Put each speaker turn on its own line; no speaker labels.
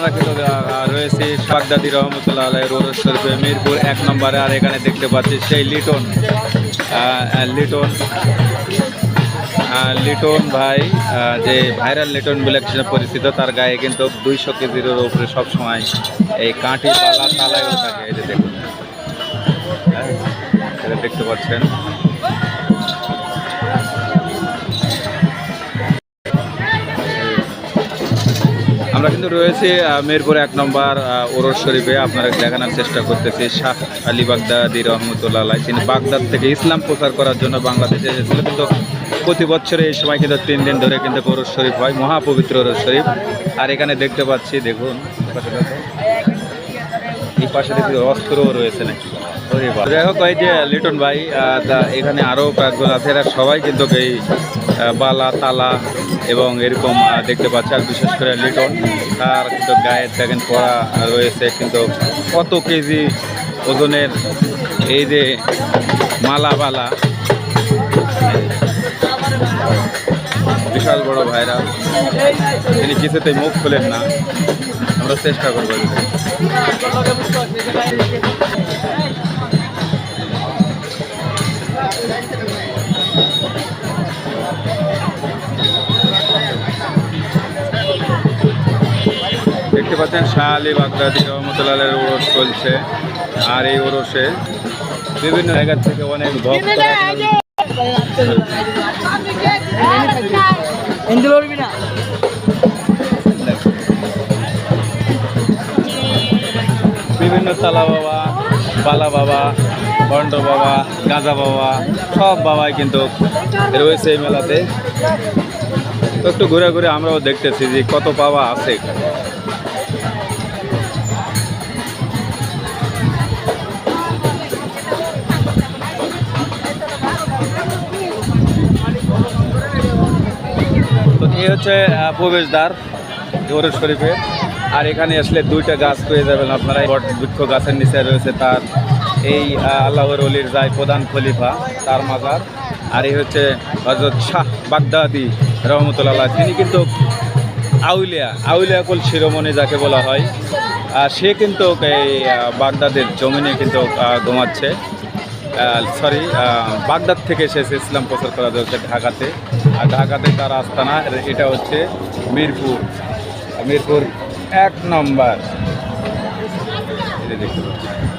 আহ, রয়েছি বাগদাদি রহমতুল্লাহ আলাই রোড শরীফে মিরপুর এক নম্বরে আর এখানে দেখতে পাচ্ছি সেই লিটন লিটন লিটন ভাই যে ভাইরাল লিটন বলে পরিচিত তার গায়ে কিন্তু দুইশো কেজির উপরে সবসময় এই কাঠি পালা তালাগুলো থাকে। যে দেখুন হ্যাঁ, এটা দেখতে পাচ্ছেন। আমরা কিন্তু রয়েছি মিরপুর এক নম্বর ওরস শরীফে আপনারা দেখানোর চেষ্টা করতেছি শাহ আলী বাগদাদি রহমতুল্লাহ। তিনি বাগদাদ থেকে ইসলাম প্রচার করার জন্য বাংলাদেশে এসেছিল কিন্তু প্রতি বছরে এই সময় কিন্তু তিন দিন ধরে কিন্তু ওরস শরীফ হয়, মহাপবিত্র ওরস শরীফ আর এখানে দেখতে পাচ্ছি, দেখুন, এই পাশে দেখো। অস্ত্রও রয়েছে নাকি। যাই হোক, এই যে লিটন ভাই এখানে আরও কয়েকজন আছে, এরা সবাই কিন্তু এই বালা, তালা এবং এরকম দেখতে পাচ্ছি, আর বিশেষ করে লিটন, তার কিন্তু গায়ে দেখেন পড়া রয়েছে, কিন্তু কত কেজি ওজনের এই যে মালা বালা। বিশাল বড় ভাইরা, তিনি কিছুতেই মুখ খোলেন না। আমরা চেষ্টা করব দেখতে পাচ্ছেন শাহ আলী বাগদাদি রহমতুল্লাহের ওরস চলছে আর এই ওরসে বিভিন্ন জায়গা থেকে অনেক
না?
বিভিন্ন তালা বাবা বালা বাবা বন্ড বাবা গাঁজা বাবা সব বাবাই কিন্তু রয়েছে এই মেলাতে। তো একটু ঘুরে ঘুরে আমরাও দেখতেছি যে কত বাবা আছে এখানে। এই হচ্ছে প্রবেশদ্বার জোহরের শরীফের আর এখানে আসলে দুইটা গাছ পেয়ে যাবেন আপনারা। বৃক্ষ গাছের নিচে রয়েছে তার এই আল্লাহর অলির যায় প্রধান খলিফা, তার মাজার। আর এই হচ্ছে হজরত শাহ বাগদাদি রহমতুল্লাহ। তিনি কিন্তু আউলিয়া আউলিয়া কুল শিরোমণি যাকে বলা হয়। সে কিন্তু এই বাগদাদের জমিনে কিন্তু ঘুমাচ্ছে। সরি বাগদাদ থেকে এসেছে ইসলাম প্রচার করা হচ্ছে ঢাকাতে। আর ঢাকাতে তার আস্তানা এটা হচ্ছে মিরপুর। মিরপুর এক নম্বর। দেখতে পাচ্ছেন।